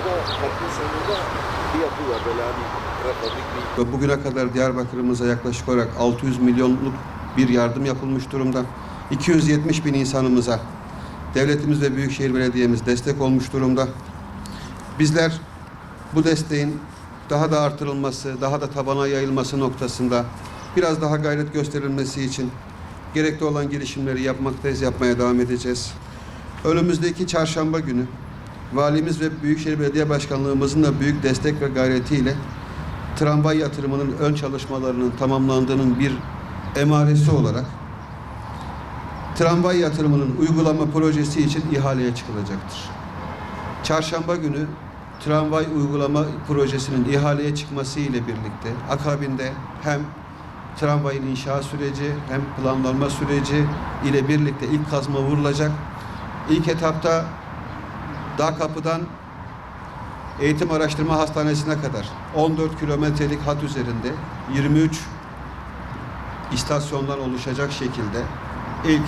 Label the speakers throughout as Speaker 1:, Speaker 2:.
Speaker 1: hattın sonunda bir yapı var böyle hani prefabrik bir
Speaker 2: Bugüne kadar Diyarbakır'ımıza yaklaşık olarak 600 milyonluk bir yardım yapılmış durumda. 270 bin insanımıza devletimiz ve Büyükşehir Belediye'miz destek olmuş durumda. Bizler bu desteğin daha da artırılması, daha da tabana yayılması noktasında biraz daha gayret gösterilmesi için gerekli olan girişimleri yapmaktayız, yapmaya devam edeceğiz. Önümüzdeki çarşamba günü valimiz ve Büyükşehir Belediye Başkanlığımızın da büyük destek ve gayretiyle tramvay yatırımının ön çalışmalarının tamamlandığının bir emaresi olarak tramvay yatırımının uygulama projesi için ihaleye çıkılacaktır. Çarşamba günü tramvay uygulama projesinin ihaleye çıkması ile birlikte akabinde hem tramvayın inşa süreci hem planlanma süreci ile birlikte ilk kazma vurulacak. İlk etapta Dağ Kapı'dan Eğitim Araştırma Hastanesi'ne kadar 14 kilometrelik hat üzerinde 23 istasyondan oluşacak şekilde ilk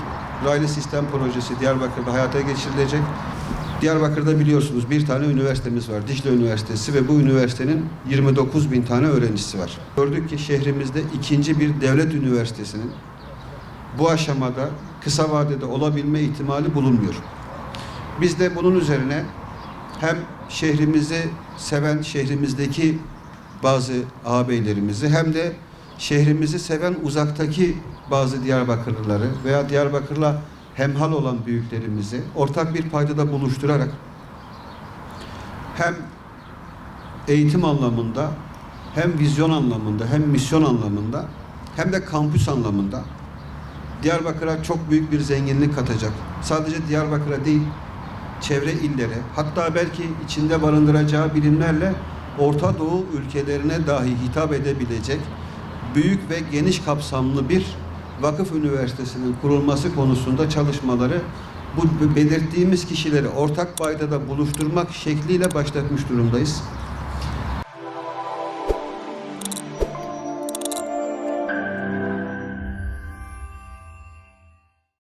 Speaker 2: raylı sistem projesi Diyarbakır'da hayata geçirilecek. Diyarbakır'da biliyorsunuz bir tane üniversitemiz var. Dicle Üniversitesi ve bu üniversitenin 29 bin tane öğrencisi var. Gördük ki şehrimizde ikinci bir devlet üniversitesinin bu aşamada kısa vadede olabilme ihtimali bulunmuyor. Biz de bunun üzerine hem şehrimizi seven şehrimizdeki bazı ağabeylerimizi hem de şehrimizi seven uzaktaki bazı Diyarbakırlıları veya Diyarbakır'la hemhal olan büyüklerimizi ortak bir paydada buluşturarak hem eğitim anlamında hem vizyon anlamında hem misyon anlamında hem de kampüs anlamında Diyarbakır'a çok büyük bir zenginlik katacak. Sadece Diyarbakır'a değil, çevre illere, hatta belki içinde barındıracağı bilimlerle Orta Doğu ülkelerine dahi hitap edebilecek büyük ve geniş kapsamlı bir vakıf üniversitesinin kurulması konusunda çalışmaları bu belirttiğimiz kişileri ortak paydada buluşturmak şekliyle başlatmış durumdayız.